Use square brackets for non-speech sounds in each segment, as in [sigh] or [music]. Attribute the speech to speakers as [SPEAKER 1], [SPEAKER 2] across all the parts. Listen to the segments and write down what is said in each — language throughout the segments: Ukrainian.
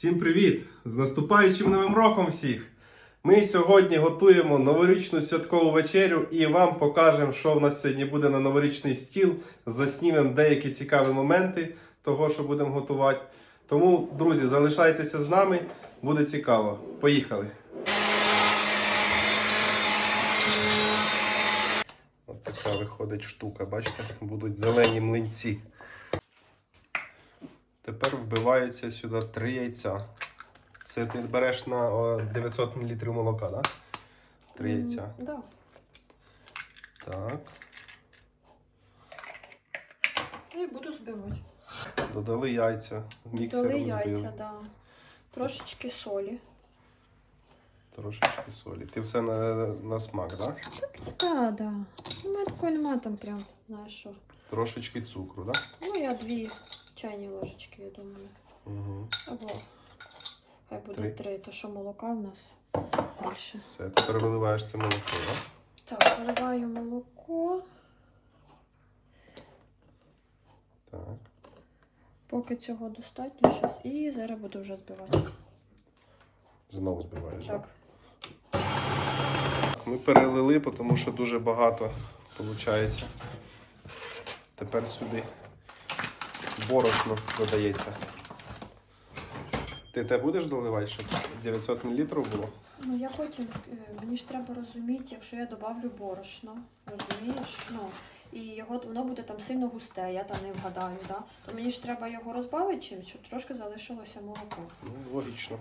[SPEAKER 1] Всім привіт! З наступаючим новим роком всіх! Ми сьогодні готуємо новорічну святкову вечерю і вам покажемо, що в нас сьогодні буде на новорічний стіл. Заснімемо деякі цікаві моменти того, що будемо готувати. Тому, друзі, залишайтеся з нами, буде цікаво. Поїхали! Ось така виходить штука, бачите? Будуть зелені млинці. Тепер вбиваються сюди три яйця. Це ти береш на 900 мл молока, так? Да? Три яйця.
[SPEAKER 2] Да.
[SPEAKER 1] Так.
[SPEAKER 2] І буду збивати.
[SPEAKER 1] Додали яйця. Міксером
[SPEAKER 2] Дали
[SPEAKER 1] збили.
[SPEAKER 2] яйця, да. Трошечки солі.
[SPEAKER 1] Трошечки солі. Ти все на, на смак, так? Да?
[SPEAKER 2] Так, да. Немає такої, немає там прям, знаєш що.
[SPEAKER 1] Трошечки цукру, так? Да?
[SPEAKER 2] Ну, я дві чайні ложечки, я думаю.
[SPEAKER 1] Угу.
[SPEAKER 2] Або хай буде
[SPEAKER 1] Три.
[SPEAKER 2] три, то що молока в нас більше.
[SPEAKER 1] Все, тепер виливаєш це молоко, так?
[SPEAKER 2] Так, виливаю молоко.
[SPEAKER 1] Так.
[SPEAKER 2] Поки цього достатньо зараз. І зараз буду вже збивати.
[SPEAKER 1] Знову збиваєш,
[SPEAKER 2] Так.
[SPEAKER 1] Ми перелили, тому що дуже багато виходить. Тепер сюди борошно додається. Ти те будеш доливати, щоб 900 мл було?
[SPEAKER 2] Ну, я потім, е, мені ж треба розуміти, якщо я добавлю борошно, розумієш? Ну, і його, воно буде там сильно густе, я там не вгадаю, да? то мені ж треба його розбавити чимось, щоб трошки залишилося молоко.
[SPEAKER 1] Ну, логічно.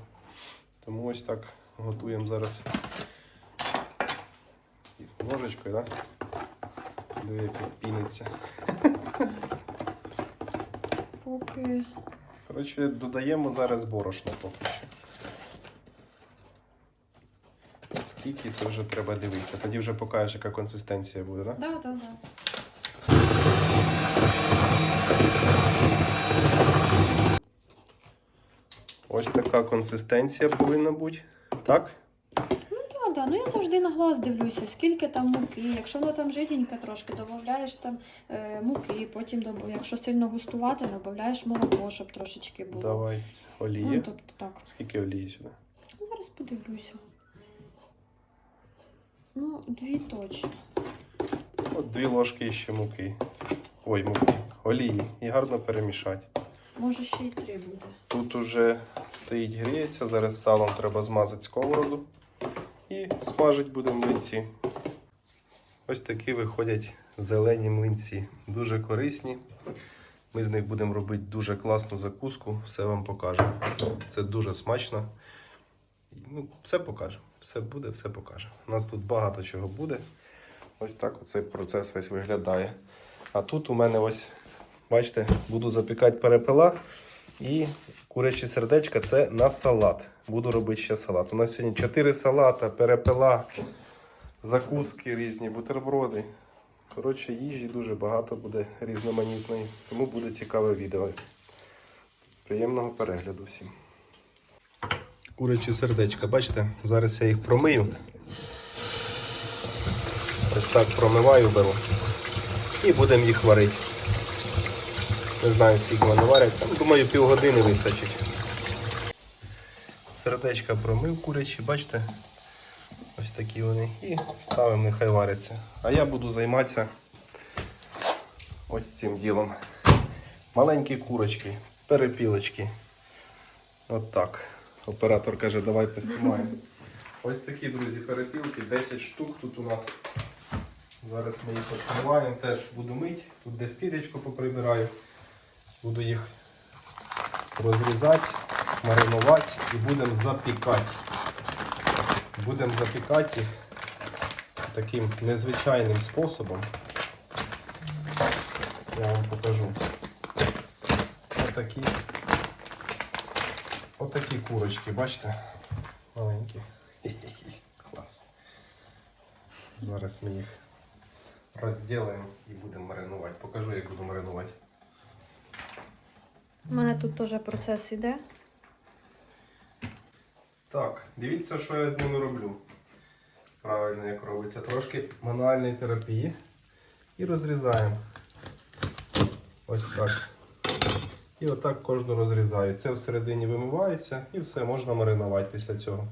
[SPEAKER 1] Тому ось так готуємо зараз ложечкою, так? Да? Диви, як піниться.
[SPEAKER 2] Поки
[SPEAKER 1] Коротше, додаємо зараз борошно поки що. Скільки це вже треба дивитися. Тоді вже покажеш, яка консистенція буде, так?
[SPEAKER 2] да, да, да.
[SPEAKER 1] Ось така консистенція повинна бути. Так?
[SPEAKER 2] Ну, ну я завжди на глаз дивлюся, скільки там муки. Якщо воно там жиденьке трошки, додаєш там е, муки, потім, якщо сильно густувати, додаєш молоко, щоб трошечки було.
[SPEAKER 1] Давай.
[SPEAKER 2] Ну, тобто так.
[SPEAKER 1] Скільки олії сюди?
[SPEAKER 2] Ну, зараз подивлюся. Ну, дві точно.
[SPEAKER 1] От дві ложки ще муки. Ой, муки. Олії. І гарно перемішати.
[SPEAKER 2] Може ще й три буде.
[SPEAKER 1] Тут уже стоїть гріється, зараз салом треба змазати сковороду і смажить будемо млинці. Ось такі виходять зелені млинці. Дуже корисні. Ми з них будемо робити дуже класну закуску, все вам покажемо. Це дуже смачно. Ну, все покажемо. Все буде, все покажемо. У нас тут багато чого буде. Ось так оцей процес весь виглядає. А тут у мене ось, бачите, буду запікати перепела. І курячі сердечка це на салат. Буду робити ще салат. У нас сьогодні 4 салата, перепела, закуски різні, бутерброди. Коротше, їжі дуже багато буде різноманітної, тому буде цікаве відео. Приємного перегляду всім. Курячі сердечка, бачите? Зараз я їх промию. Ось так промиваю беру. І будемо їх варити. Не знаю, скільки вони варяться. Ну, Думаю, півгодини вистачить. Сердечка промив курячі, бачите? Ось такі вони. І ставимо, нехай варяться. А я буду займатися ось цим ділом. Маленькі курочки, перепілочки. От так. Оператор каже, давай поснімаємо. Ось такі, друзі, перепілки, 10 штук тут у нас. Зараз ми їх поснімаємо, теж буду мити. Тут десь пірячку поприбираю. Буду їх розрізати, маринувати і будемо запікати. Будемо запікати їх таким незвичайним способом. Я вам покажу. Отакі, отакі курочки, бачите? Маленькі. [laughs] Клас. Зараз ми їх розділимо і будемо маринувати. Покажу, як буду маринувати.
[SPEAKER 2] У мене тут теж процес іде.
[SPEAKER 1] Так, дивіться, що я з ними роблю. Правильно, як робиться. Трошки мануальної терапії. І розрізаємо. Ось так. І отак кожну розрізаю. Це всередині вимивається і все можна маринувати після цього.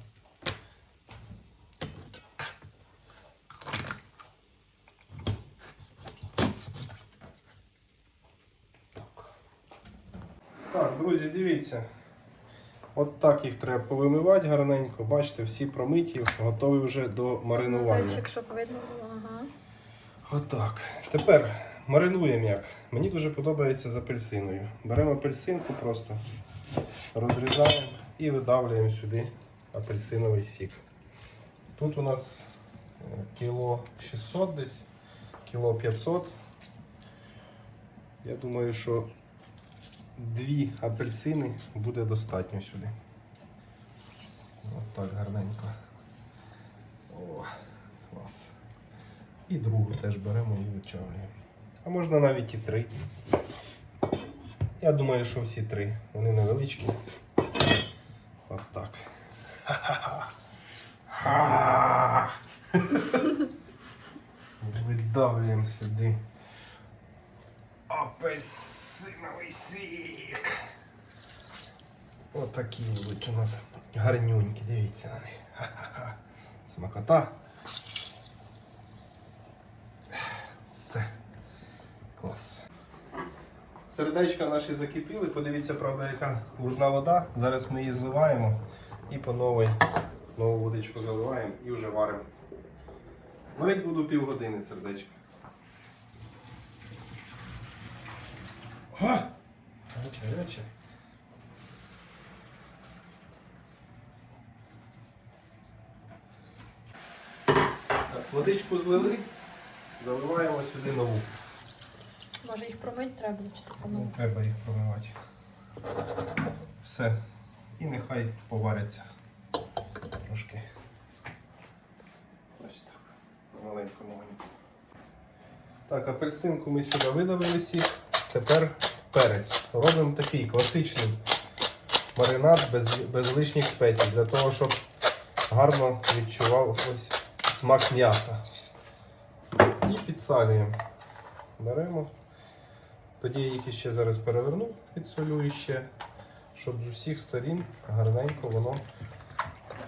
[SPEAKER 1] Так, друзі, дивіться. От так їх треба повимивати гарненько. Бачите, всі промиті, готові вже до маринування.
[SPEAKER 2] Зайчик, щоб видно було, ага.
[SPEAKER 1] Отак. Тепер маринуємо як. Мені дуже подобається з апельсиною. Беремо апельсинку просто, розрізаємо і видавлюємо сюди апельсиновий сік. Тут у нас е, кіло 600 десь, кіло 500. Я думаю, що дві апельсини буде достатньо сюди. Отак гарненько. О, клас. І другу теж беремо і вичавлюємо. А можна навіть і три. Я думаю, що всі три. Вони невеличкі. От так. Видавлюємо сюди. Апельсиновий сік. Отакі будуть у нас гарнюнькі. Дивіться на них. Ха-ха-ха. Смакота. Все. Клас. Сердечка наші закипіли. Подивіться, правда, яка брудна вода. Зараз ми її зливаємо і по новій нову водичку заливаємо і вже варимо. Варить буду півгодини сердечко. Гаряче, гаряче. Так, водичку злили, заливаємо сюди нову.
[SPEAKER 2] Може їх промити треба, чи так воно?
[SPEAKER 1] треба їх промивати. Все. І нехай поваряться. Трошки. Ось так. На маленькому вогні. Так, апельсинку ми сюди видавили сік. Тепер перець. Робимо такий класичний маринад без, без лишніх спецій, для того, щоб гарно відчував ось смак м'яса. І підсалюємо. Беремо. Тоді я їх іще зараз переверну, підсолю іще, щоб з усіх сторін гарненько воно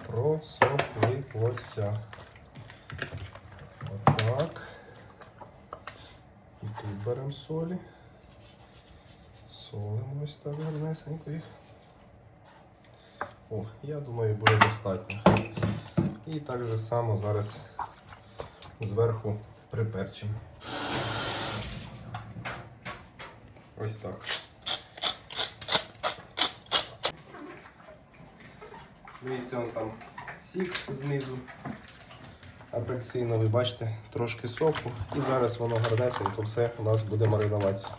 [SPEAKER 1] просолилося. Отак. І тут беремо солі. Солимо ось так гарнесенько їх. О, я думаю, буде достатньо. І так же само зараз зверху приперчимо. Ось так. Дивіться, он там сік знизу. Апельсиновий, бачите, трошки соку. І зараз воно гарнесенько все у нас буде маринуватися.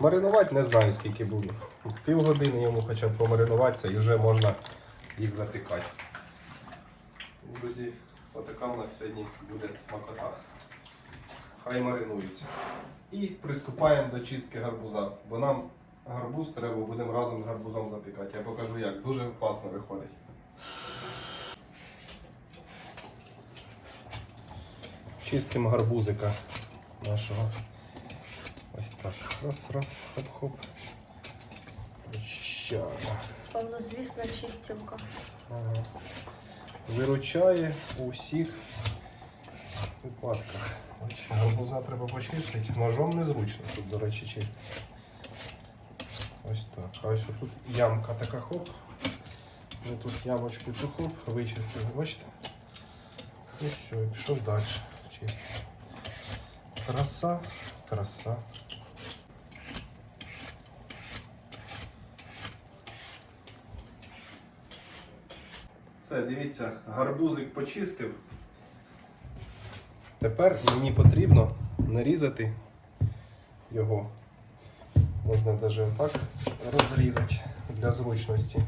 [SPEAKER 1] Маринувати не знаю скільки буду. Півгодини йому хоча б помаринуватися і вже можна їх запікати. Друзі, отака у нас сьогодні буде смакота. Хай маринується. І приступаємо до чистки гарбуза, бо нам гарбуз треба будемо разом з гарбузом запікати. Я покажу як. Дуже класно виходить. Чистимо гарбузика нашого. Ось так. Раз, раз, хоп-хоп.
[SPEAKER 2] Словно звісна чистілка.
[SPEAKER 1] Ага. Виручає у всіх випадках. Гарбуза треба почистити. Ножом незручно тут, до речі, чистити. Ось так. А ось тут ямка така хоп. Ми тут ямочку цю хоп, вичистили, бачите? І все, і пішов далі. Чисто. Краса, краса. Все, дивіться, гарбузик почистив. Тепер мені потрібно нарізати його. Можна навіть отак розрізати для зручності.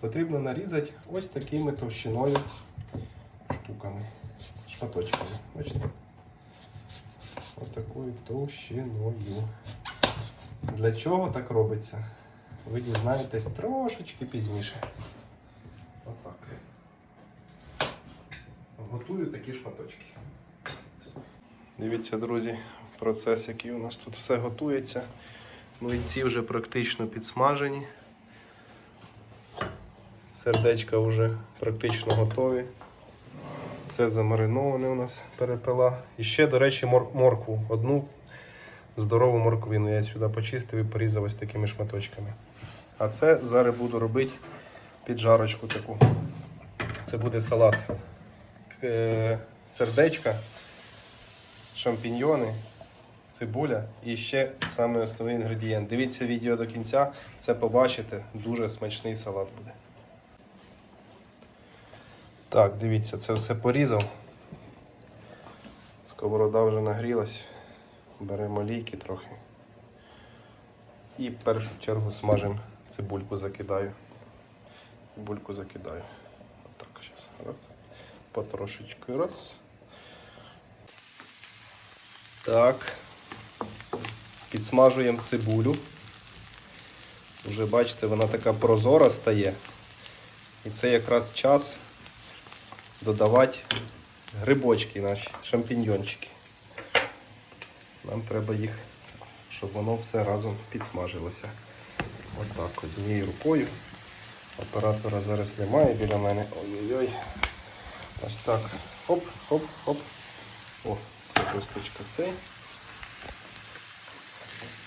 [SPEAKER 1] Потрібно нарізати ось такими товщиною штуками, шматочками. Бачите? Ось такою товщиною. Для чого так робиться? Ви дізнаєтесь трошечки пізніше. Отак. Готую такі шматочки. Дивіться, друзі, процес, який у нас тут все готується. Млинці вже практично підсмажені. Сердечка вже практично готові. Все замариноване у нас перепила. І ще, до речі, мор- моркву. Одну здорову морквину. Я сюди почистив і порізав ось такими шматочками. А це зараз буду робити піджарочку таку. Це буде салат. Е, Сердечка, шампіньйони, цибуля і ще саме основний інгредієнт. Дивіться відео до кінця, все побачите. Дуже смачний салат буде. Так, дивіться, це все порізав. Сковорода вже нагрілась. Беремо олійки трохи. І в першу чергу смажимо цибульку закидаю. Цибульку закидаю. Отак, зараз. Раз. Потрошечку раз. Так. Підсмажуємо цибулю. Вже бачите, вона така прозора стає. І це якраз час додавати грибочки наші, шампіньйончики. Нам треба їх, щоб воно все разом підсмажилося. Отак, однією рукою. Оператора зараз немає біля мене. Ой-ой-ой. Ось так. Хоп, хоп, хоп. О, все косточка цей.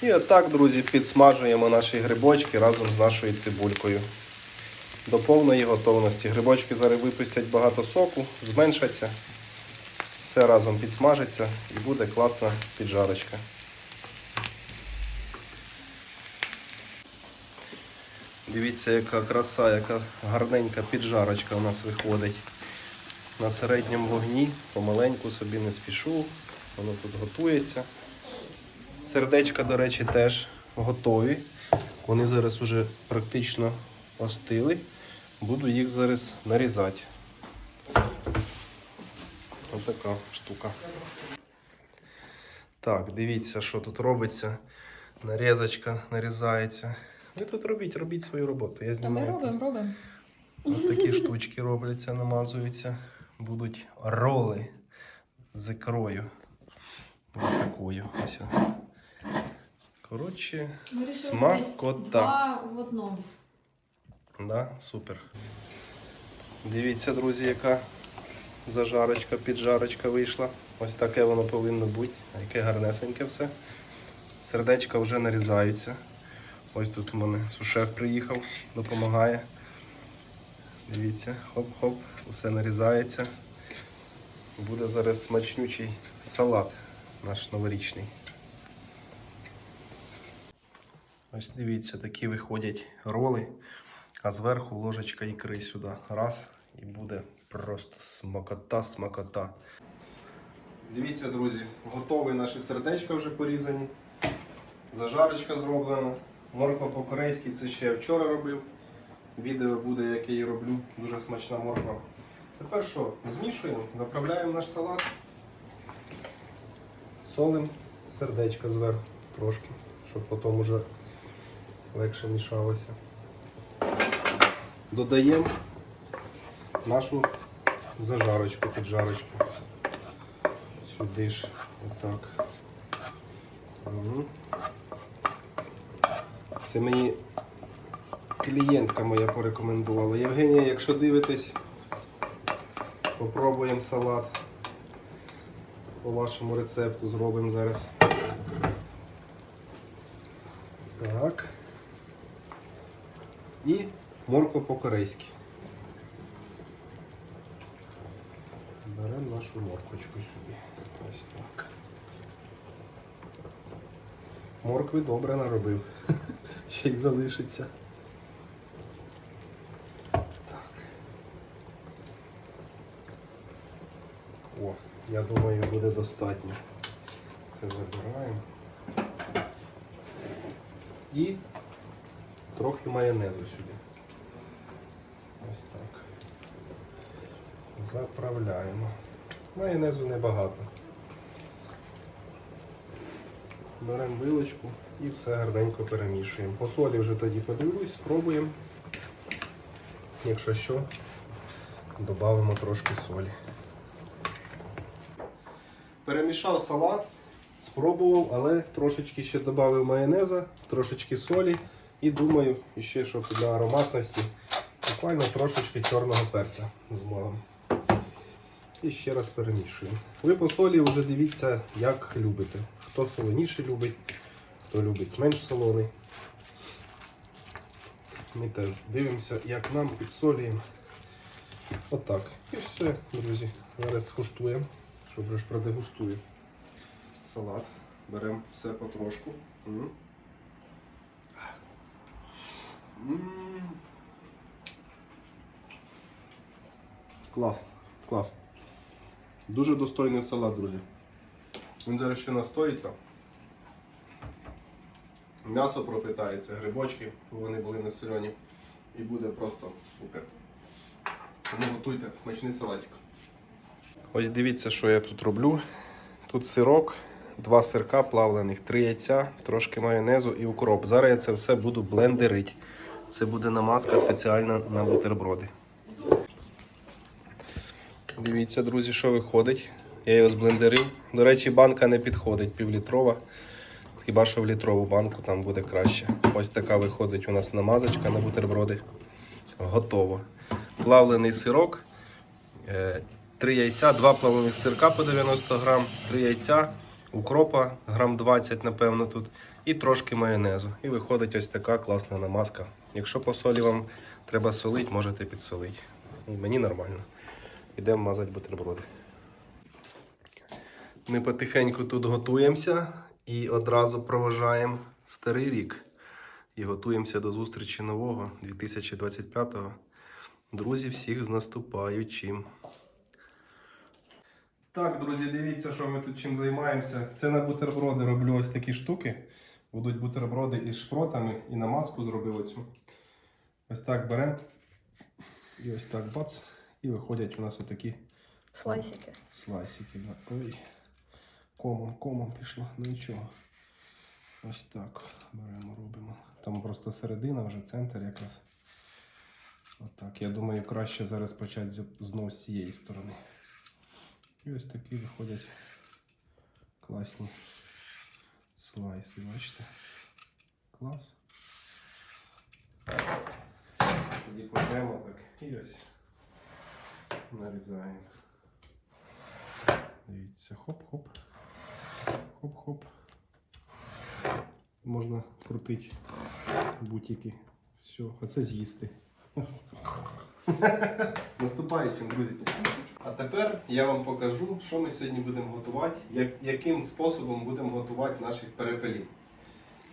[SPEAKER 1] І отак, друзі, підсмажуємо наші грибочки разом з нашою цибулькою. До повної готовності. Грибочки зараз випустять багато соку, зменшаться. Все разом підсмажиться і буде класна піджарочка. Дивіться, яка краса, яка гарненька піджарочка у нас виходить. На середньому вогні, помаленьку собі не спішу, воно тут готується. Сердечка, до речі, теж готові. Вони зараз уже практично остили. Буду їх зараз нарізати. Ось така штука. Так, дивіться, що тут робиться. Нарізочка нарізається. Ви тут робіть, робіть свою роботу. Я
[SPEAKER 2] Та ми
[SPEAKER 1] знімаю.
[SPEAKER 2] робимо, робимо.
[SPEAKER 1] Ось такі штучки робляться, намазуються. Будуть роли з ікрою. Ось такою. Ось. Коротше, Смакота.
[SPEAKER 2] Два в одному.
[SPEAKER 1] да, супер. Дивіться, друзі, яка зажарочка, піджарочка вийшла. Ось таке воно повинно бути. Яке гарнесеньке все. Сердечка вже нарізаються. Ось тут у мене сушеф приїхав, допомагає. Дивіться, хоп-хоп, усе нарізається. Буде зараз смачнючий салат наш новорічний. Ось дивіться, такі виходять роли, а зверху ложечка ікри сюди. Раз, і буде просто смакота, смакота. Дивіться, друзі, готові наші сердечка вже порізані. Зажарочка зроблена. Морква по-корейськи це ще я вчора робив. Відео буде, як я роблю. Дуже смачна морква. Тепер що? Змішуємо, заправляємо наш салат. Солим сердечка зверху трошки, щоб потім уже легше мішалося. Додаємо нашу зажарочку, піджарочку. Сюди ж, отак. Це мені клієнтка моя порекомендувала. Євгенія, якщо дивитесь, попробуємо салат. По вашому рецепту зробимо зараз. Так. І морква по-корейськи. Беремо нашу морквочку сюди. Ось так. Моркви добре наробив. [laughs] Ще й залишиться. Так. О, я думаю, буде достатньо. Це забираємо. І трохи майонезу сюди. Ось так. Заправляємо. Майонезу небагато. Беремо вилочку і все гарненько перемішуємо. По солі вже тоді подивлюсь, спробуємо. Якщо що, додамо трошки солі. Перемішав салат. Спробував, але трошечки ще додав майонеза, трошечки солі і думаю, ще щоб для ароматності, буквально трошечки чорного перця з. І ще раз перемішуємо. Ви по солі вже дивіться, як любите. Хто солоніше любить, хто любить менш солоний. Ми теж дивимося, як нам підсолюємо. Отак. І все, друзі. Зараз скуштуємо, щоб вже ж продегустую. Салат. Беремо все потрошку. Клас, клас. Дуже достойний салат, друзі. Він зараз ще настоїться. М'ясо пропитається, грибочки, вони були солені. І буде просто супер. Тому готуйте смачний салатик. Ось дивіться, що я тут роблю. Тут сирок, два сирка плавлених, три яйця, трошки майонезу і укроп. Зараз я це все буду блендерити. Це буде намазка спеціальна на бутерброди. Дивіться, друзі, що виходить. Я його зблендерив. До речі, банка не підходить півлітрова. Хіба що в літрову банку там буде краще. Ось така виходить у нас намазочка на бутерброди. Готово. Плавлений сирок, е, три яйця, два плавлених сирка по 90 грам, три яйця, укропа грам 20, напевно, тут, і трошки майонезу. І виходить ось така класна намазка. Якщо по солі вам треба солити, можете підсолити. Мені нормально. Йдемо мазати бутерброди. Ми потихеньку тут готуємося і одразу проважаємо старий рік. І готуємося до зустрічі нового 2025-го. Друзі, всіх з наступаючим. Так, друзі, дивіться, що ми тут чим займаємося. Це на бутерброди роблю ось такі штуки. Будуть бутерброди із шпротами і намазку зробив оцю. Ось так беремо. І ось так бац. І виходять у нас отакі
[SPEAKER 2] Слайсики.
[SPEAKER 1] слайсики. Да. Ой. Комом, комом пішло. Ну нічого. Ось так беремо, робимо. Там просто середина, вже центр якраз. Отак. Я думаю, краще зараз почати знову з цієї сторони. І ось такі виходять класні слайси, бачите? Клас. Тоді кладемо так і ось нарізаємо. Дивіться, хоп-хоп. Хоп-хоп. Можна крутити бутики. Все, а це з'їсти. [laughs] Наступаючим, друзі. А тепер я вам покажу, що ми сьогодні будемо готувати, як, яким способом будемо готувати наших перепелів.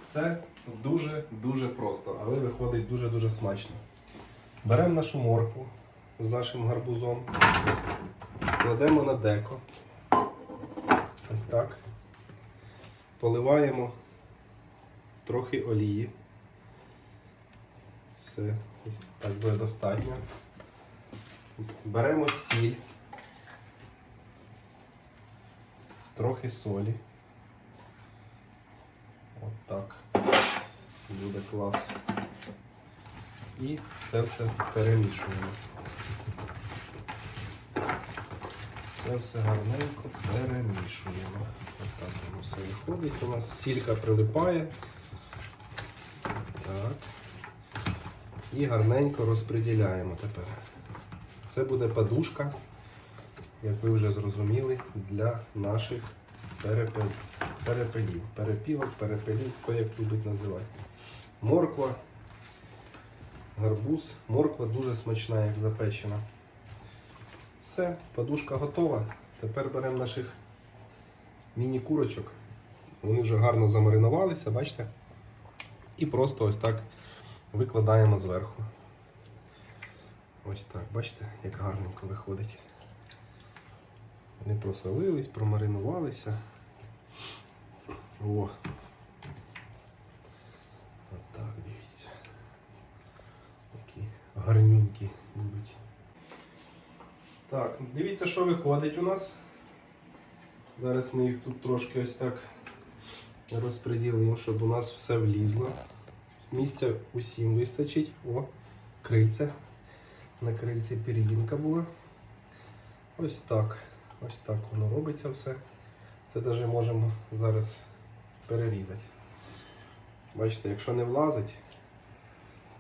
[SPEAKER 1] Все дуже-дуже просто, але виходить дуже-дуже смачно. Беремо нашу моркву з нашим гарбузом, кладемо на деко. Ось так. Поливаємо трохи олії. Все, так буде достатньо. Беремо сіль, трохи солі. От так. Буде клас. І це все перемішуємо. Це все гарненько перемішуємо. Отак воно все виходить. У нас сілька прилипає. Так. І гарненько розподіляємо тепер. Це буде подушка, як ви вже зрозуміли, для наших перепел... перепелів. Перепілок, перепелів, хто як любить називати. Морква, гарбуз. Морква дуже смачна, як запечена. Все, подушка готова. Тепер беремо наших міні-курочок. Вони вже гарно замаринувалися, бачите? І просто ось так викладаємо зверху. Ось так, бачите, як гарненько виходить. Вони просолились, промаринувалися. О. От так, дивіться. Такі гарнюнькі будуть. Так, дивіться, що виходить у нас. Зараз ми їх тут трошки ось так розподілимо, щоб у нас все влізло. Місця усім вистачить. О, крильця. На крильці пір'їнка була. Ось так. Ось так воно робиться все. Це навіть можемо зараз перерізати. Бачите, якщо не влазить,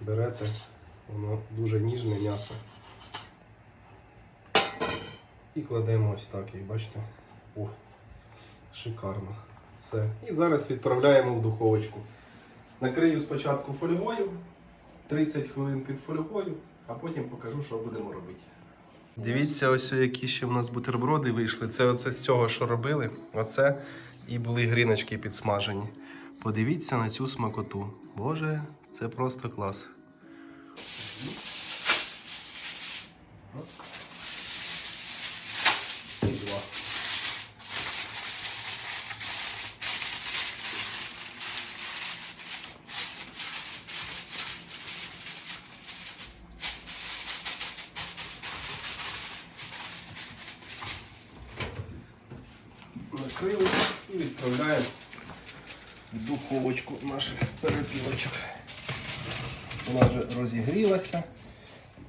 [SPEAKER 1] берете воно дуже ніжне м'ясо. І кладемо ось так, як бачите. О, шикарно. Все. І зараз відправляємо в духовочку. Накрию спочатку фольгою, 30 хвилин під фольгою, а потім покажу, що будемо робити. Дивіться, ось які ще в нас бутерброди вийшли. Це оце з цього, що робили. Оце і були гріночки підсмажені. Подивіться на цю смакоту. Боже, це просто клас. Раз. Духовочку наших перепілочок. Вона вже розігрілася.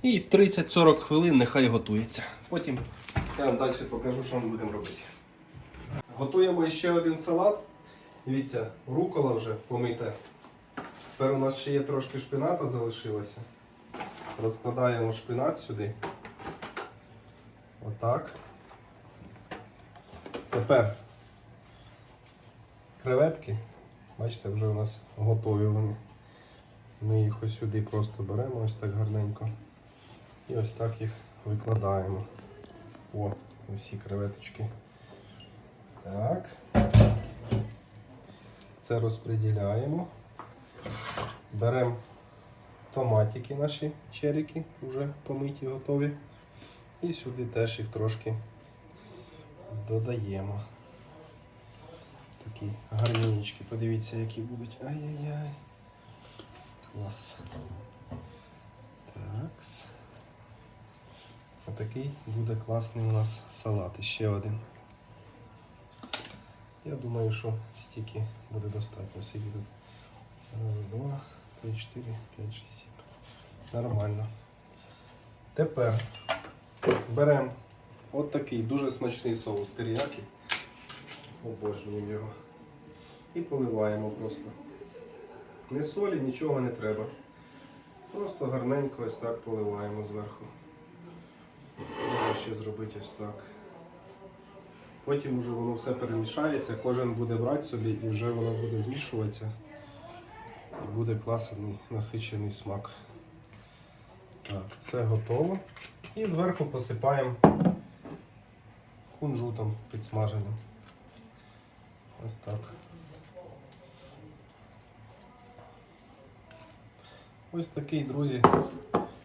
[SPEAKER 1] І 30-40 хвилин нехай готується. Потім я вам далі покажу, що ми будемо робити. Готуємо ще один салат. Дивіться, рукола вже помита. Тепер у нас ще є трошки шпината залишилося. Розкладаємо шпинат сюди. Отак. Тепер креветки. Бачите, вже у нас готові вони. Ми їх ось сюди просто беремо ось так гарненько. І ось так їх викладаємо. О, усі креветочки. Так. Це розподіляємо. Беремо томатики наші черіки, вже помиті, готові. І сюди теж їх трошки додаємо. Такі гарнінічки. Подивіться, які будуть. Ай-яй-яй. Клас. Такс. Отакий буде класний у нас салат. І ще один. Я думаю, що стільки буде достатньо. Скільки тут? Раз, два, три, чотири, п'ять, шість, сім. Нормально. Тепер беремо от такий дуже смачний соус теріякі. Обожнюємо його. І поливаємо просто. Не солі, нічого не треба. Просто гарненько ось так поливаємо зверху. Можна ще зробити ось так. Потім вже воно все перемішається, кожен буде брати собі і вже воно буде змішуватися. І буде класний насичений смак. Так, це готово. І зверху посипаємо кунжутом підсмаженим. Ось так. Ось такий, друзі,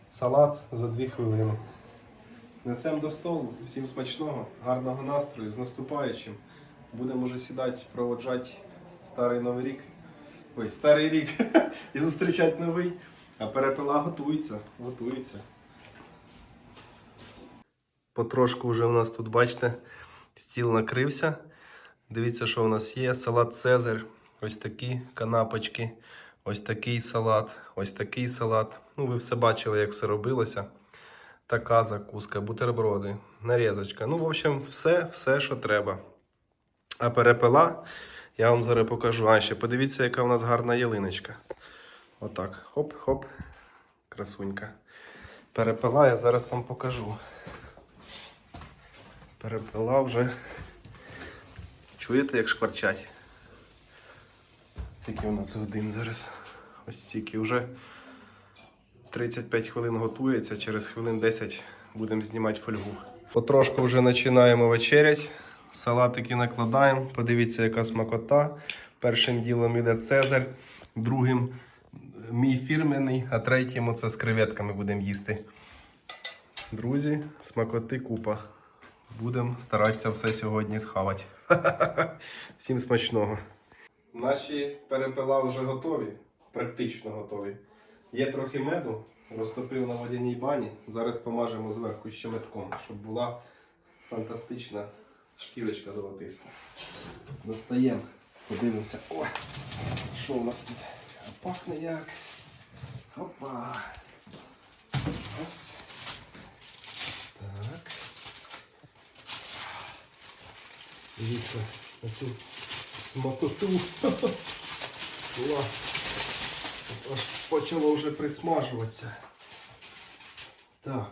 [SPEAKER 1] салат за 2 хвилини. Несемо до столу. Всім смачного, гарного настрою, з наступаючим. Будемо вже сідати, проводжати старий новий рік. Ой, старий рік [laughs] і зустрічати новий. А перепила готується, готується. Потрошку вже у нас тут, бачите, стіл накрився. Дивіться, що у нас є. Салат Цезар. Ось такі канапочки. Ось такий салат, ось такий салат. Ну, ви все бачили, як все робилося. Така закуска, бутерброди, нарізочка. Ну, в общем, все, все, що треба. А перепила, я вам зараз покажу. А ще подивіться, яка у нас гарна ялиночка. Отак. Хоп-хоп. Красунька. Перепила, я зараз вам покажу. Перепила вже. Чуєте, як шкварчать? Скільки у нас годин зараз? Ось стільки вже 35 хвилин готується, через хвилин 10 будемо знімати фольгу. Потрошку вже починаємо вечерять. Салатики накладаємо. Подивіться, яка смакота. Першим ділом іде Цезар, другим мій фірменний, а третім оце з креветками будемо їсти. Друзі, смакоти купа. Будемо старатися все сьогодні схавати. [laughs] Всім смачного. Наші перепила вже готові, практично готові. Є трохи меду, розтопив на водяній бані. Зараз помажемо зверху ще медком, щоб була фантастична шкірочка золотиста. Достаємо, подивимося. О, що у нас тут? Пахне як. Опа. Ось. Так. Дивіться, на цю смакоту. [laughs] Клас. Аж почало вже присмажуватися. Так.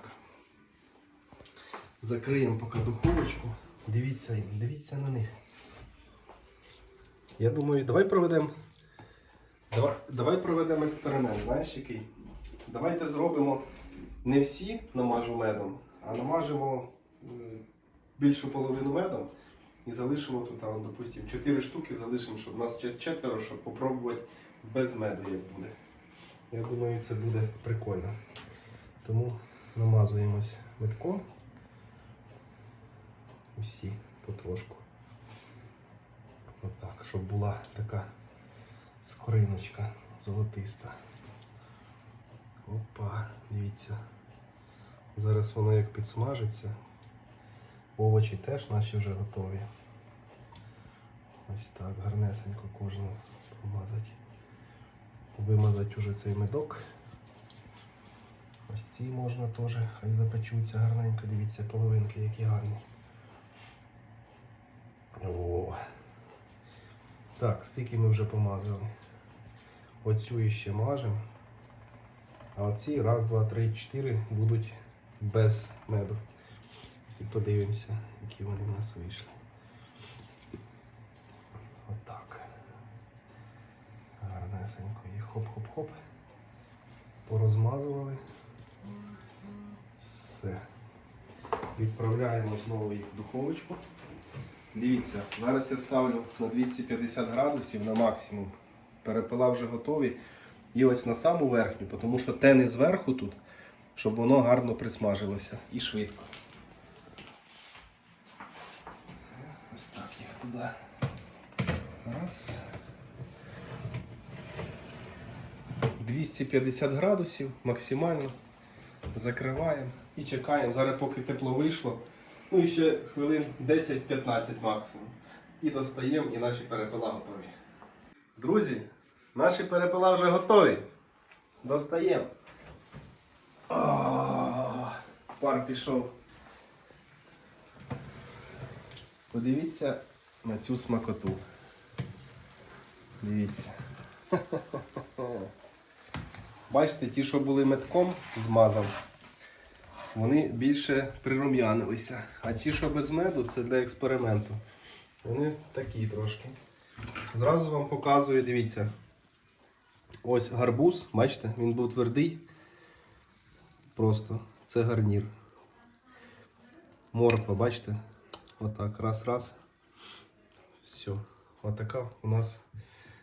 [SPEAKER 1] Закриємо поки духовочку. Дивіться, дивіться на них. Я думаю, давай проведемо. Давай, давай проведемо експеримент, знаєш який? Давайте зробимо не всі намажу медом, а намажемо більшу половину медом і залишимо тут, там, допустимо, 4 штуки залишимо, щоб нас четверо, щоб попробувати без меду, як буде. Я думаю, це буде прикольно. Тому намазуємось медком. Усі потрошку. Отак, щоб була така скориночка золотиста. Опа, дивіться. Зараз воно як підсмажиться. Овочі теж наші вже готові. Ось так, гарнесенько кожну помазати. Вимазати уже цей медок. Ось ці можна теж, хай запечуться гарненько. Дивіться, половинки, які гарні. О. Так, стільки ми вже помазали. Оцю іще мажемо. А оці раз, два, три, чотири будуть без меду. І подивимося, які вони в нас вийшли. Отак. Гарнесенько їх хоп-хоп-хоп. Порозмазували. Все. Відправляємо знову їх в духовочку. Дивіться, зараз я ставлю на 250 градусів на максимум. Перепила вже готові. І ось на саму верхню, тому що тени зверху тут, щоб воно гарно присмажилося і швидко. Все, ось так. Раз. 250 градусів максимально. Закриваємо і чекаємо. Зараз поки тепло вийшло. Ну і ще хвилин 10-15 максимум. І достаємо, і наші перепила готові. Друзі, наші перепила вже готові. Достаємо. Пар пішов. Подивіться на цю смакоту. Дивіться. [laughs] Бачите, ті, що були метком, змазав, вони більше прирум'янилися. А ці, що без меду, це для експерименту. Вони такі трошки. Зразу вам показую, дивіться. Ось гарбуз, бачите, він був твердий. Просто це гарнір. Морква, бачите? Отак, раз-раз. Все. Отака у нас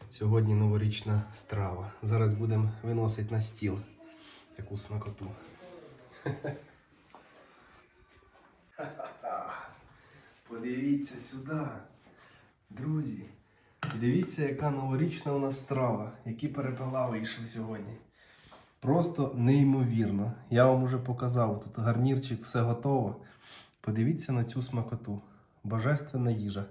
[SPEAKER 1] сьогодні новорічна страва. Зараз будемо виносити на стіл таку смакоту. [laughs] Подивіться сюди, друзі. Дивіться, яка новорічна у нас страва, які перепела вийшли сьогодні. Просто неймовірно. Я вам уже показав, тут гарнірчик, все готово. Подивіться на цю смакоту. Божественна їжа.